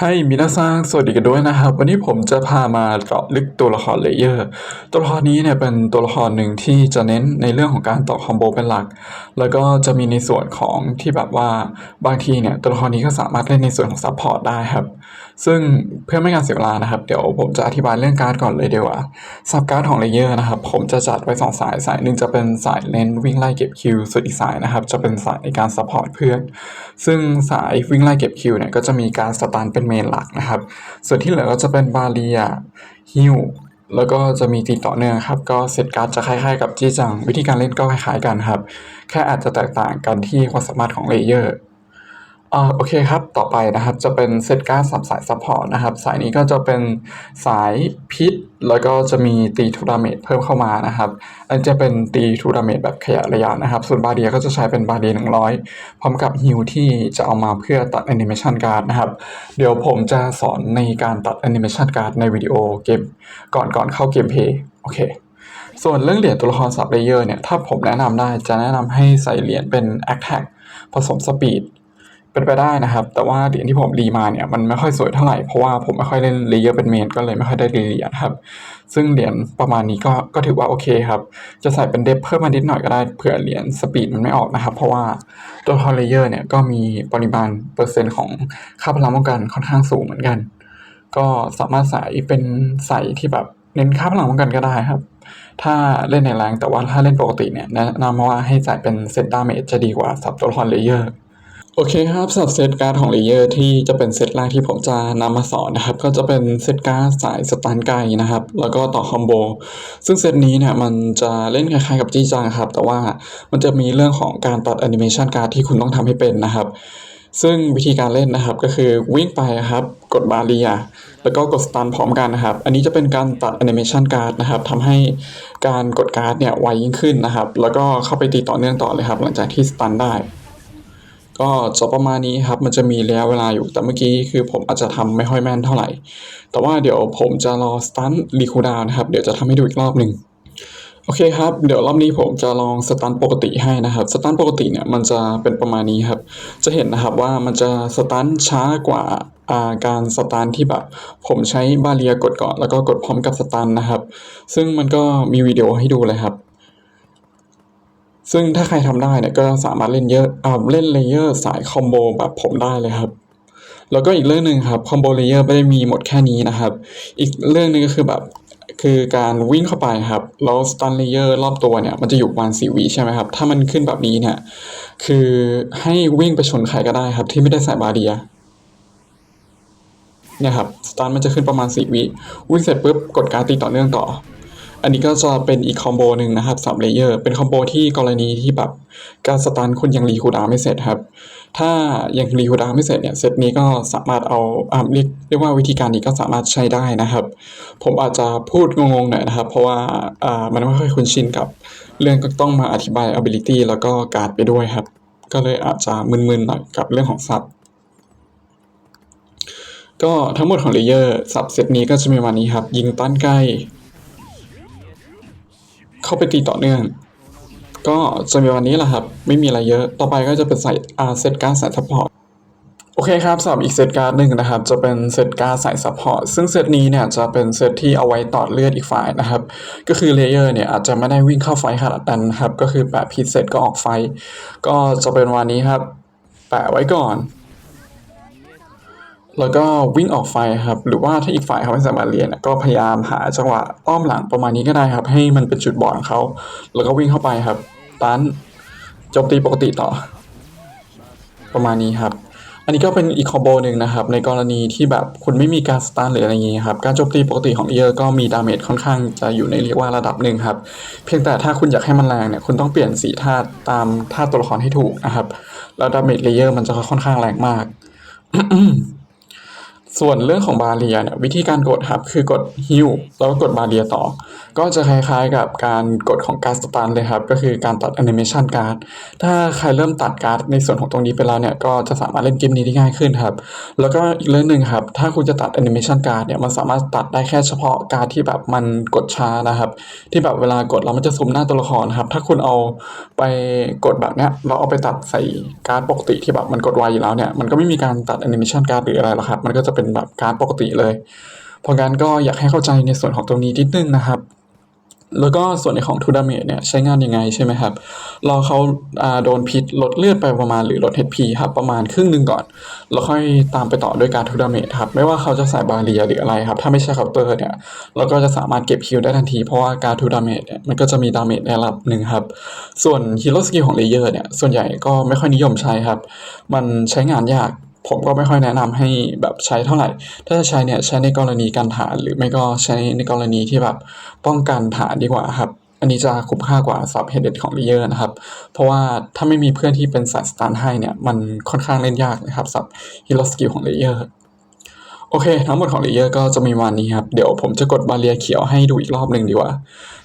ให้มินาซังสวัสดีกันด้วยนะครับ วันนี้ผมจะพามาเจาะลึกตัวละครเลเยอร์ ตัวละครนี้เนี่ยเป็นตัวละครหนึ่งที่จะเน้นในเรื่องของการต่อคอมโบเป็นหลัก แล้วก็จะมีในส่วนของที่แบบว่าบางทีเนี่ยตัวละครนี้ก็สามารถเล่นในส่วนของซัพพอร์ตได้ครับซึ่งเพื่อไม่การเสียเวลานะครับ เดี๋ยวผมจะอธิบายเรื่องการ์ดก่อนเลยเดีกว่าซับการ์ดของเลเยอร์นะครับ ผมจะจัดไว้สองสายสายหนึ่งจะเป็นสายเน้นวิ่งไล่เก็บคิวส่วนอีกสายนะครับ จะเป็นสายในการซัพพอร์ตเพื่อนซึ่งสายวิ่งไล่เก็บคิวเนี่ยก็จะมีการสตันเป็นเมนหลักนะครับ ส่วนที่เหลือก็จะเป็นบาเรียฮิวแล้วก็จะมีตีต่อเนื่องครับ ก็เซตการ์ดจะคล้ายๆ กับจี้จัง วิธีการเล่นก็คล้ายๆกันครับ แค่อาจจะแตกต่างกันที่ความสามารถของเลเยอร์ อ่าโอเคครับ ต่อไปนะครับจะเป็นเซตการ์ดสับสายซัพพอร์ตนะครับ สายนี้ก็จะเป็นสายพิษ แล้วก็จะมีตีทูดาเมจเพิ่มเข้ามานะครับ อันจะเป็นตีทูดาเมจแบบขยะระยะนะครับ ส่วนบาเดียก็จะใช้เป็นบาเดียหนึ่งร้อยพร้อมกับฮิวที่จะเอามาเพื่อตัดแอนิเมชันการ์ดนะครับ เดี๋ยวผมจะสอนในการตัดแอนิเมชันการ์ดในวิดีโอเกมก่อนก่อนเข้าเกมเพย์โอเคส่วนเรื่องเหรียญตัวละครสับเลเยอร์เนี่ยถ้าผมแนะนำได้จะแนะนำให้ใส่เหรียญเป็น a t t a c ผสมสปีด เป็นไปได้นะครับ แต่ว่าเหรียญที่ผมรีมาเนี่ยมันไม่ค่อยสวยเท่าไหร่เพราะว่าผมไม่ค่อยเล่นเลเยอร์เป็นเมนก็เลยไม่ค่อยได้รีเหรียญครับ ซึ่งเหรียญประมาณนี้ก็ก็ถือว่าโอเคครับ จะใส่เป็นเดฟเพิ่มมานิดหน่อยก็ได้เผื่อเหรียญสปีดมันไม่ออกนะครับ เพราะว่าตัวคอเลเยอร์เนี่ยก็มีปริมาณเปอร์เซ็นต์ของค่าพลังป้องกันค่อนข้างสูงเหมือนกัน ก็สามารถใส่เป็นใส่ที่แบบเน้นค่าพลังป้องกันก็ได้ครับ ถ้าเล่นในแรงแต่ว่าถ้าเล่นปกติเนี่ยแนะนำว่าให้จ่ายเป็นเซนตดาเมจจะดีกว่าสับตัวละครเลเยอร์ โอเคครับสำหรับเซตการ์ดของเลเยอร์ที่จะเป็นเซตแรกที่ผมจะนำมาสอนนะครับ ก็จะเป็นเซตการ์ดสายสตันไกนะครับ แล้วก็ต่อคอมโบ ซึ่งเซตนี้เนี่ยมันจะเล่นคล้ายๆกับจี้จังครับ แต่ว่ามันจะมีเรื่องของการตัดแอนิเมชันการ์ดที่คุณต้องทำให้เป็นนะครับ ซึ่งวิธีการเล่นนะครับก็คือวิ่งไปครับ กดบาเรีย แล้วก็กดสตันพร้อมกันนะครับ อันนี้จะเป็นการตัดแอนิเมชันการ์ดนะครับทำให้การกดการ์ดเนี่ยไวยิ่งขึ้นนะครับ แล้วก็เข้าไปตีต่อเนื่องต่อเลยครับ หลังจากที่สตันได้ ก็จะประมาณนี้ครับ มันจะมีระยะเวลาอยู่ แต่เมื่อกี้คือผมอาจจะทำไม่ค่อยแม่นเท่าไหร่ แต่ว่าเดี๋ยวผมจะรอสตันรีคูดาวนะครับ เดี๋ยวจะทำให้ดูอีกรอบหนึ่งโอเคครับ เดี๋ยวรอบนี้ผมจะลองสตันปกติให้นะครับ สตันปกติเนี่ยมันจะเป็นประมาณนี้ครับ จะเห็นนะครับว่ามันจะสตันช้ากว่าาการสตันที่แบบ ผมใช้บาเรียกดก่อน แล้วก็กดพร้อมกับสตันนะครับ ซึ่งมันก็มีวิดีโอให้ดูเลยครับ ซึ่งถ้าใครทำได้เนี่ยก็สามารถเล่นเยอะอ่าเล่นเลเยอร์สายคอมโบแบบผมได้เลยครับ แล้วก็อีกเรื่องหนึ่งครับคอมโบเลเยอร์ไม่ได้มีหมดแค่นี้นะครับ อีกเรื่องหนึ่งก็คือแบบคือการวิ่งเข้าไปครับแล้วสตันเลเยอร์รอบตัวเนี่ยมันจะอยู่ประมาณสี่วิใช่ไหมครับ ถ้ามันขึ้นแบบนี้เนี่ยคือให้วิ่งไปชนใครก็ได้ครับ ที่ไม่ได้ใส่บาเรียเนี่ยครับสตาร์ทมันจะขึ้นประมาณ4วิวิ่งเสร็จปุ๊บกดการตีต่อเนื่องต่อ อันนี้ก็จะเป็นอีกคอมโบหนึ่งนะครับสับเลเยอร์เป็นคอมโบที่กรณีที่แบบการสตาร์ทคุณยังรีคูดาไม่เสร็จครับ ถ้ายังรีคูดาไม่เสร็จเนี่ยเซตนี้ก็สามารถเอาอ่าเรียกเรียกว่าวิธีการนี้ก็สามารถใช้ได้นะครับ ผมอาจจะพูดงงๆหน่อยนะครับ เพราะว่าอ่ามันไม่ค่อยคุ้นชินกับ เรื่องก็ต้องมาอธิบาย ability แล้วก็การ์ดไปด้วยครับ ก็เลยอาจจะมึนๆหน่อยกับเรื่องของซับก็ทั้งหมดของเลเยอร์สับเซตนี้ก็จะมีประมานี้ครับ ยิงต้านใกล้ เข้าไปตีต่อเนื่อง ก็จะมีวันนี้แหละครับ ไม่มีอะไรเยอะ ต่อไปก็จะเป็นใส่อาเซตการ์ดสายซัพพอร์ตโอเคครับสำหรับอีกเซตการ์ดหนึ่งนะครับ จะเป็นเซตการ์ดสายซัพพอร์ตซึ่งเซตนี้เนี่ยจะเป็นเซตที่เอาไว้ต่อเลือดอีกฝ่ายนะครับ ก็คือเลเยอร์เนี่ยอาจจะไม่ได้วิ่งเข้าไฟขนาดนั้นครับ ก็คือแปะพีเซตก็ออกไฟ ก็จะเป็นวันนี้ครับ แปะไว้ก่อน แล้วก็วิ่งออกไฟครับ หรือว่าถ้าอีกฝ่ายเขาไม่สามารถเรียนก็พยายามหาจังหวะอ้อมหลังประมาณนี้ก็ได้ครับ ให้มันเป็นจุดบอดของเขา แล้วก็วิ่งเข้าไปครับตันโจมตีปกติต่อ ประมาณนี้ครับ อันนี้ก็เป็นอีกคอมโบหนึ่งนะครับ ในกรณีที่แบบคุณไม่มีการสตาร์ทหรืออะไรอย่างงี้ครับ การโจมตีปกติของเออร์ก็มีดาเมจค่อนข้างจะอยู่ในเรียกว่าระดับหนึ่งครับ เพียงแต่ถ้าคุณอยากให้มันแรงเนี่ย คุณต้องเปลี่ยนสีธาตุตามธาตุตัวละครให้ถูกนะครับ แล้วดาเมจเลเยอร์มันจะค่อนข้างแรงมาก ส่วนเรื่องของบาเรียเนี่ยวิธีการกดครับคือกดฮิวแล้วก็กดบาเรียต่อ ก็จะคล้ายๆกับการกดของการสตันเลยครับ ก็คือการตัดแอนิเมชันการ์ดถ้าใครเริ่มตัดการ์ดในส่วนของตรงนี้ไปแล้วเนี่ยก็จะสามารถเล่นเกมนี้ได้ง่ายขึ้นครับ แล้วก็อีกเรื่องหนึ่งครับ ถ้าคุณจะตัดแอนิเมชันการ์ดเนี่ยมันสามารถตัดได้แค่เฉพาะการ์ดที่แบบมันกดช้านะครับ ที่แบบเวลากดแล้วมันจะซูมหน้าตัวละครครับ ถ้าคุณเอาไปกดแบบเนี้ยเราเอาไปตัดใส่การ์ดปกติที่แบบมันกดไวอยู่แล้วเนี่ยมันก็ไม่มีการตัดแอนิเมชันการ์ดหรืออะไรหรอกครับมันก็จะเป็นเป็นแบบการปกติเลย เพราะงั้นก็อยากให้เข้าใจในส่วนของตรงนี้นิดนึงนะครับ แล้วก็ส่วนในของทูดาเมจเนี่ยใช้งานยังไงใช่ไหมครับ รอเขาาโดนพิษลดเลือดไปประมาณหรือลด HP ครับประมาณครึ่งหนึ่งก่อน แล้วค่อยตามไปต่อด้วยการทูดาเมจครับ ไม่ว่าเขาจะใส่บาเรียหรืออะไรครับ ถ้าไม่ใช่เคาน์เตอร์เนี่ยเราก็จะสามารถเก็บฮิลได้ทันที เพราะว่าการทูดาเมจเนี่ยมันก็จะมีดาเมจในระดับหนึ่งครับ ส่วนฮีโร่สกิลของเลเยอร์เนี่ยส่วนใหญ่ก็ไม่ค่อยนิยมใช้ครับ มันใช้งานยาก ผมก็ไม่ค่อยแนะนำให้แบบใช้เท่าไหร่ ถ้าจะใช้เนี่ยใช้ในกรณีการฐานหรือไม่ก็ใช้ในกรณีที่แบบป้องกันฐานดีกว่าครับ อันนี้จะคุ้มค่ากว่าซับเฮดเด็ดของเลเยอร์นะครับ เพราะว่าถ้าไม่มีเพื่อนที่เป็นสายสตาร์ให้เนี่ยมันค่อนข้างเล่นยากนะครับสับฮีโรสกิลของเลเยอร์โอเค ทั้งหมดของเลเยอร์ก็จะมีวันนี้ครับ เดี๋ยวผมจะกดบาเรียเขียวให้ดูอีกรอบหนึ่งดีกว่า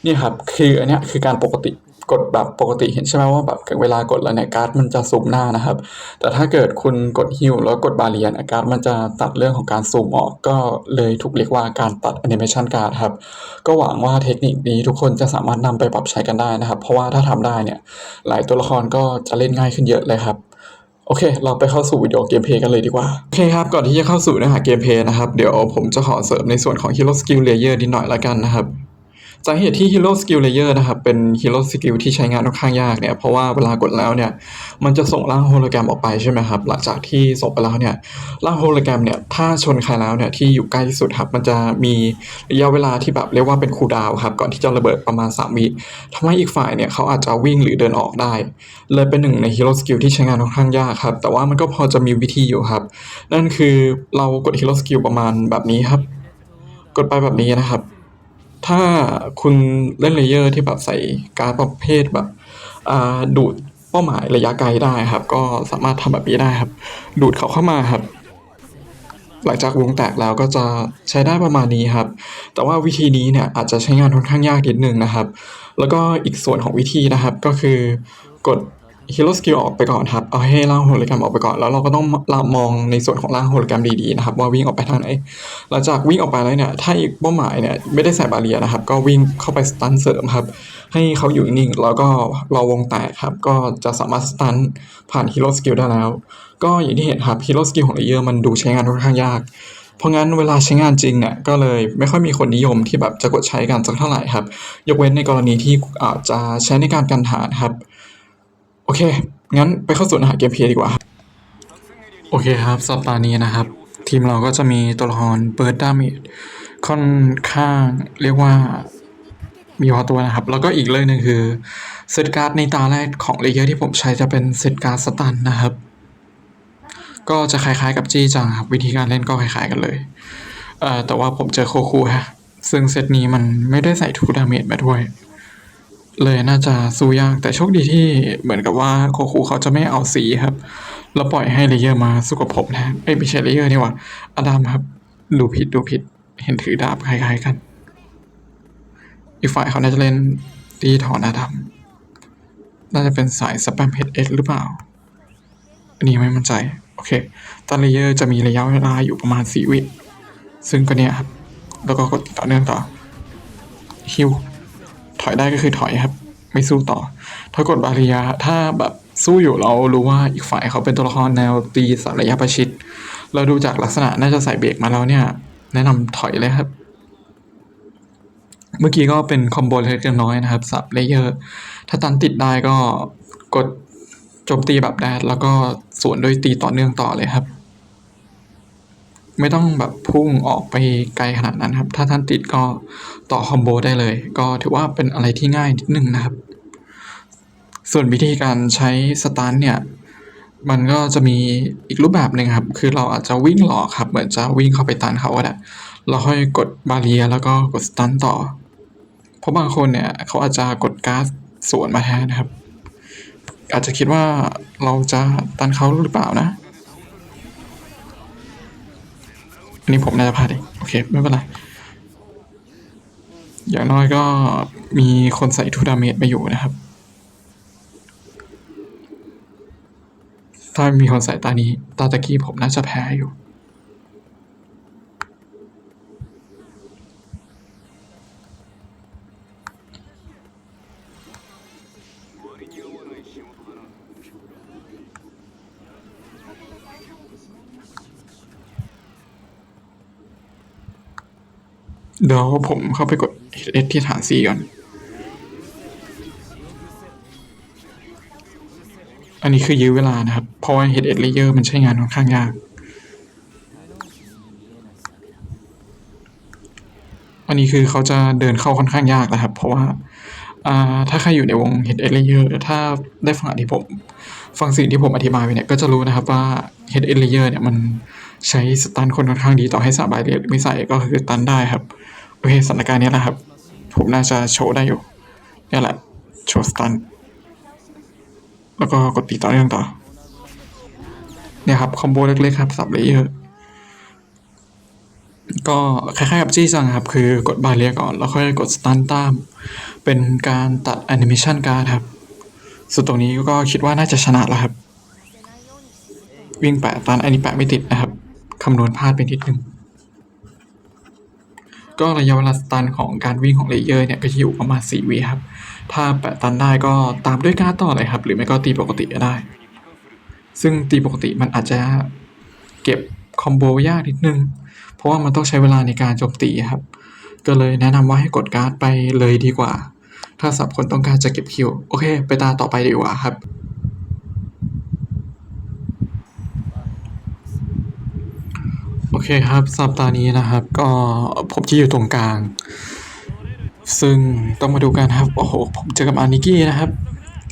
นี่ครับ คืออันเนี้ยคือการปกติ กดแบบปกติเห็นใช่ไหมว่าแบบเวลากดแล้วเนี่ยการ์ดมันจะซูมหน้านะครับ แต่ถ้าเกิดคุณกดฮิวแล้วกดบาเรียนการ์ดมันจะตัดเรื่องของการซูมออกก็เลยถูกเรียกว่าการตัดแอนิเมชันการ์ดครับ ก็หวังว่าเทคนิคนี้ทุกคนจะสามารถนำไปปรับใช้กันได้นะครับ เพราะว่าถ้าทำได้เนี่ยหลายตัวละครก็จะเล่นง่ายขึ้นเยอะเลยครับโอเค เราไปเข้าสู่วิดีโอเกมเพย์กันเลยดีกว่า โอเคครับ ก่อนที่จะเข้าสู่เนื้อหาเกมเพย์นะครับ เดี๋ยวผมจะขอเสริมในส่วนของ Hero Skill Layer นิดหน่อยละกันนะครับ สาเหตุที่ Hero Skill Layer นะครับเป็น Hero Skill ที่ใช้งานค่อนข้างยากเนี่ยเพราะว่าเวลากดแล้วเนี่ยมันจะส่งร่างโฮโลแกรมออกไปใช่ไหมครับหลังจากที่ส่งไปแล้วเนี่ยร่างโฮโลแกรมเนี่ยถ้าชนใครแล้วเนี่ยที่อยู่ใกล้ที่สุดครับมันจะมีระยะเวลาที่แบบเรียกว่าเป็นคูดาวครับก่อนที่จะระเบิดประมาณ 3 วิทำให้อีกฝ่ายเนี่ยเขาอาจจะวิ่งหรือเดินออกได้ เลยเป็นหนึ่งในฮีโร่สกิลที่ใช้งานค่อนข้างยากครับแต่ว่ามันก็พอจะมีวิธีอยู่ครับ นั่นคือเรากดฮีโร่สกิลประมาณแบบนี้ครับ กดไปแบบนี้นะครับ ถ้าคุณเล่นเลเยอร์ที่แบบใส่การ์ดประเภทแบบดูดเป้าหมายระยะไกลได้ครับ ก็สามารถทำแบบนี้ได้ครับ ดูดเขาเข้ามาครับ หลังจากวงแตกแล้วก็จะใช้ได้ประมาณนี้ครับ แต่ว่าวิธีนี้เนี่ยอาจจะใช้งานค่อนข้างยากนิดนึงนะครับ แล้วก็อีกส่วนของวิธีนะครับก็คือกด Hero Skill ออกไปก่อนครับ เอาให้ร่างโฮโลแกรมออกไปก่อน แล้วเราก็ต้องมองในส่วนของร่างโฮโลแกรมดีๆนะครับ ว่าวิ่งออกไปทางไหน หลังจากวิ่งออกไปแล้วเนี่ย ถ้าอีกเป้าหมายเนี่ยไม่ได้ใส่บาเรียนะครับ ก็วิ่งเข้าไปสตันเสริมครับ ให้เขาอยู่นิ่ง แล้วก็รอวงแตกครับ ก็จะสามารถสตันผ่านฮีโร่สกิลได้แล้ว ก็อย่างที่เห็นครับฮีโร่สกิลของเลเยอร์มันดูใช้งานค่อนข้างยากเพราะงั้นเวลาใช้งานจริงเนี่ยก็เลยไม่ค่อยมีคนนิยมที่แบบจะกดใช้กันสักเท่าไหร่ครับ ยกเว้นในกรณีที่อาจจะใช้ในการกันฐานครับ โอเค งั้นไปเข้าสู่เนื้อหาเกมเพลย์ดีกว่าครับโอเคครับสัปดาห์นี้นะครับ ทีมเราก็จะมีตัวละครเบิร์ดดามิค่อนข้างเรียกว่ามีพอตัวนะครับ แล้วก็อีกเรื่องหนึ่งคือเซตการ์ดในตาแรกของเลเยอร์ที่ผมใช้จะเป็นเซตการ์ดสตันนะครับ ก็จะคล้ายๆกับจี้จังครับวิธีการเล่นก็คล้ายๆกันเลยเอ่อแต่ว่าผมเจอโคคูฮะซึ่งเซตนี้มันไม่ได้ใส่ทูดาเมจมาด้วย เลยน่าจะสู้ยากแต่โชคดีที่เหมือนกับว่าโคคูเขาจะไม่เอาสีครับ แล้วปล่อยให้เลเยอร์มาสู้กับผมแทนเอ้ยไม่ใช่เลเยอร์นี่หว่าอดัมครับ ดูผิดดูผิดเห็นถือดาบคล้ายๆกัน อีกฝ่ายเขาน่าจะเล่นตีถอนอดัมน่าจะเป็นสายสแปมเฮดเอสหรือเปล่า อันนี้ไม่มั่นใจ โอเคตอนเลเยอร์จะมีระยะเวลาอยู่ประมาณสี่วิซึ่งก็เนี่ยครับ แล้วก็กดต่อเนื่องต่อฮิว อยได้ก็คือถอยครับ ไม่สู้ต่อ ถ้ากดบาเรียาถ้าแบบสู้อยู่เรารู้ว่าอีกฝ่ายเขาเป็นตัวละครแนวตีสัระยะประชิดเราดูจากลักษณะน่าจะใส่เบรกมาแล้วเนี่ย แนะนำถอยเลยครับ เมื่อกี้ก็เป็นคอมโบเล็กน้อยนะครับสับเลเยอร์ถ้าตันติดได้ก็กดโจมตีแบบแดดแล้วก็สวนด้วยตีต่อเนื่องต่อเลยครับ ไม่ต้องแบบพุ่งออกไปไกลขนาดนั้นครับ ถ้าท่านติดก็ต่อคอมโบได้เลย ก็ถือว่าเป็นอะไรที่ง่ายนิดนึงนะครับ ส่วนวิธีการใช้สตาร์เนี่ย มันก็จะมีอีกรูปแบบหนึ่งครับ คือเราอาจจะวิ่งหลอกครับ เหมือนจะวิ่งเข้าไปตันเขาก็ได้เราค่อยกดบาเรียแล้วก็กดสตันต่อ เพราะบางคนเนี่ยเขาอาจจะกดก๊าซสวนมาแทนนะครับ อาจจะคิดว่าเราจะตันเขาหรือเปล่านะ อันนี้ผมน่าจะพลาดเองโอเค ไม่เป็นไร อย่างน้อยก็มีคนใส่ทูดาเมจไปอยู่นะครับ ถ้ามีคนใส่ตานี้ ตาตะกี้ผมน่าจะแพ้อยู่ เดี๋ยวผมเข้าไปกด HS ที่ฐาน C ก่อน อันนี้คือยื้อเวลานะครับ เพราะว่า HS layer มันใช้งานค่อนข้างยาก อันนี้คือเขาจะเดินเข้าค่อนข้างยากนะครับ เพราะว่าถ้าใครอยู่ในวง HS layer ถ้าได้ฟังที่ผมฟังสิ่งที่ผมอธิบายไปเนี่ยก็จะรู้นะครับว่า HS layer เนี่ยมันใช้สตันคนค่อนข้างดีต่อให้สาบายเรียหรือไม่ใส่ก็คือตันได้ครับ โอเคสถานการณ์นี้แหละครับ ผมน่าจะโชว์ได้อยู่นี่แหละ โชว์สตัน แล้วก็กดตีต่อเนื่องต่อ เนี่ยครับ คอมโบเล็กๆครับสับเลเยอร์ก็คล้ายๆกับจี้จังครับ คือกดบาเรียก่อน แล้วค่อยกดสตันตาม เป็นการตัดแอนิเมชันการ์ดครับส่วนตรงนี้ก็คิดว่าน่าจะชนะแล้วครับ วิ่งแปะตันอันนี้แปะไม่ติดนะครับ คำนวณพลาดไปนิดนึง ก็ระยะเวลาสตันของการวิ่งของเลเยอร์เนี่ยก็จะอยู่ประมาณ4วิครับ ถ้าแปะตันได้ก็ตามด้วยการต่อเลยครับ หรือไม่ก็ตีปกติก็ได้ ซึ่งตีปกติมันอาจจะเก็บคอมโบยากนิดนึง เพราะว่ามันต้องใช้เวลาในการโจมตีครับ ก็เลยแนะนำว่าให้กดการ์ดไปเลยดีกว่า ถ้าสับคนต้องการจะเก็บคิว โอเค ไปตาต่อไปดีกว่าครับ โอเคครับสัปดาห์นี้นะครับ ก็ผมจะอยู่ตรงกลาง ซึ่งต้องมาดูกันครับ โอ้โห ผมเจอกับอานิกี้นะครับ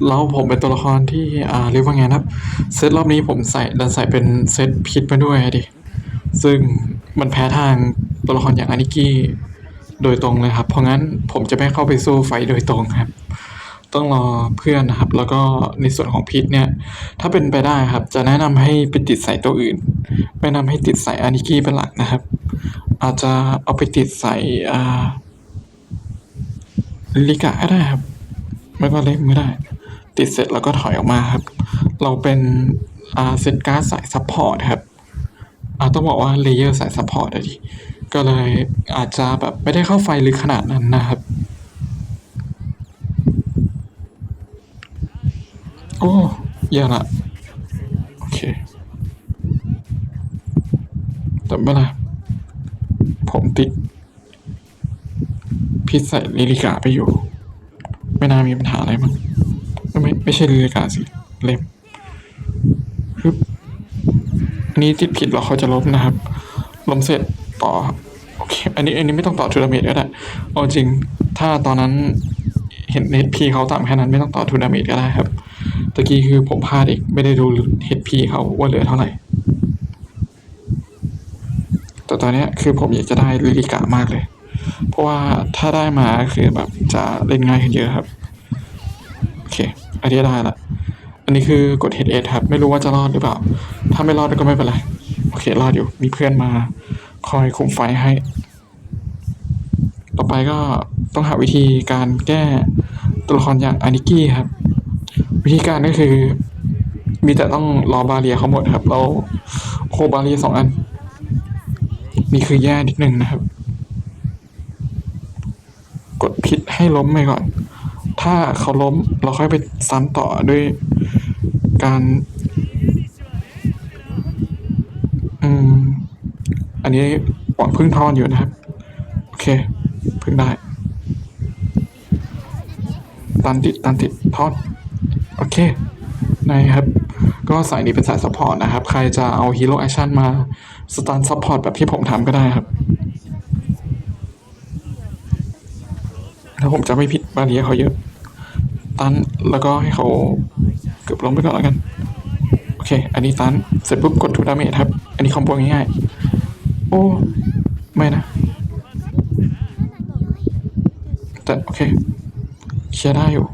แล้วผมเป็นตัวละครที่อ่าเรียกว่าไงนะครับ เซตรอบนี้ผมใส่ดันใส่เป็นเซตพิษมาด้วยดิ ซึ่งมันแพ้ทางตัวละครอย่างอานิกี้โดยตรงเลยครับ เพราะงั้นผมจะไม่เข้าไปสู้ไฟโดยตรงครับ ต้องรอเพื่อนนะครับ แล้วก็ในส่วนของพิษเนี่ย ถ้าเป็นไปได้ครับ จะแนะนำให้ไปติดใส่ตัวอื่นไม่แนะนำให้ติดใส่อานิกี้เป็นหลักนะครับ อาจจะเอาไปติดใส่อ่าลิกะก็ได้ครับไม่ก็เล่มก็ได้ ติดเสร็จแล้วก็ถอยออกมาครับ เราเป็นอาเซตการ์ดสายซัพพอร์ตครับอาต้องบอกว่าเลเยอร์สายซัพพอร์ตอะดิก็เลยอาจจะแบบไม่ได้เข้าไฟลึกขนาดนั้นนะครับ อ้ย่ละโอเคแต่เมื่อไหรผมติด พิษใส่ลิลิกาไปอยู่ ไม่น่ามีปัญหาอะไรมั้งไม่ไม่ใช่ลิลิกาสิ เล็บฮึบอันนี้ติดผิดเรอเขาจะลบนะครับล้มเสร็จต่อโอเค อันนี้อันนี้ไม่ต้องต่อทูนาเมตก็ได้เอาจริง ถ้าตอนนั้นเห็นเฮดพีเขาต่ำแค่นั้นไม่ต้องต่อทูนาเมตก็ได้ครับ ตะกี้คือผมพลาดอีกไม่ได้ดูเฮดพีเขาว่าเหลือเท่าไหร่ แต่ตอนเนี้ยคือผมอยากจะได้ลิลิกามากเลย เพราะว่าถ้าได้มาคือแบบจะเล่นง่ายขึ้นเยอะครับ โอเค อันนี้ได้ละอันนี้คือกด H S ครับ ไม่รู้ว่าจะรอดหรือเปล่า ถ้าไม่รอดก็ไม่เป็นไร โอเค รอดอยู่ มีเพื่อนมา คอยคุมไฟให้ ต่อไปก็ต้องหาวิธีการแก้ตัวละครอย่างอานิกี้ครับ วิธีการก็คือ มีแต่ต้องรอบาเรียเขาหมดครับเราโคบาเรียสองอัน นี่คือแย่นิดนึงนะครับ กดพิษให้ล้มไปก่อน ถ้าเขาล้มเราค่อยไปซ้ำต่อด้วยการอืมอันนี้หวังพึ่งทอนอยู่นะครับ โอเค พึ่งได้ ตันติดตันติดทอน โอเคนะครับก็สายนี้เป็นสายซัพพอร์ตนะครับ ใครจะเอาฮีโร่แอคชั่นมาสตันซัพพอร์ตแบบที่ผมทำก็ได้ครับถ้าผมจะไม่ผิดบาเรียเขาเยอะ ตันแล้วก็ให้เขาเกือบล้มไปก่อนแล้วกัน โอเค อันนี้ตันเสร็จปุ๊บกดทูดาเมจครับ อันนี้คอมโบง่ายๆโอ้ ไม่นะ แต่โอเคเคลียร์ได้อยู่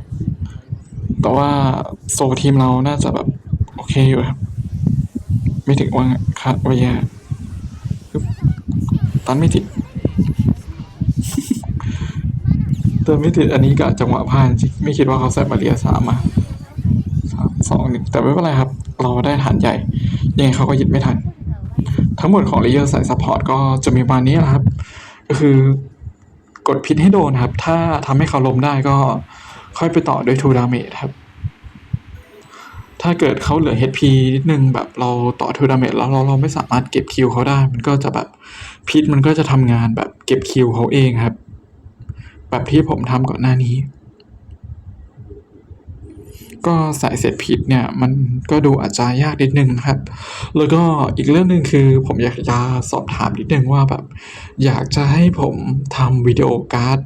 แต่ว่าโซทีมเราน่าจะแบบโอเคอยู่ครับ ไม่ถึงว่าคาดว่าแย่ตันไม่ติดเติมไม่ติดอันนี้กะจังหวะพลาดจริงไม่คิดว่าเขาใส่บาเรียสามมาสามสองหนึ่งแต่ไม่เป็นไรครับ เราได้ฐานใหญ่ ยังไงเขาก็ยึดไม่ทัน ทั้งหมดของเลเยอร์สายซัพพอร์ตก็จะมีประมาณนี้นะครับ ก็คือกดพิษให้โดนครับ ถ้าทำให้เขาล้มได้ก็ ค่อยไปต่อด้วยทูดาเมจครับ ถ้าเกิดเขาเหลือ HP นิดนึงแบบเราต่อทูดาเมจแล้วเราเราไม่สามารถเก็บคิวเขาได้ มันก็จะแบบพิษมันก็จะทำงานแบบเก็บคิวเขาเองครับ แบบที่ผมทำก่อนหน้านี้ ก็สายเสร็จพิษเนี่ย มันก็ดูอาจจะยากนิดนึงครับ แล้วก็อีกเรื่องหนึ่งคือ ผมอยากจะสอบถามนิดนึงว่าแบบ อยากจะให้ผมทำวิดีโอการ์ด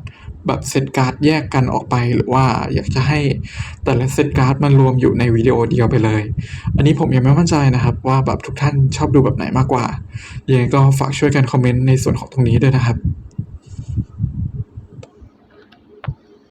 แบบเซตการ์ดแยกกันออกไปหรือว่าอยากจะให้แต่ละเซตการ์ดมันรวมอยู่ในวิดีโอเดียวไปเลย อันนี้ผมยังไม่มั่นใจนะครับว่าแบบทุกท่านชอบดูแบบไหนมากกว่ายังไงก็ฝากช่วยกันคอมเมนต์ในส่วนของตรงนี้ด้วยนะครับ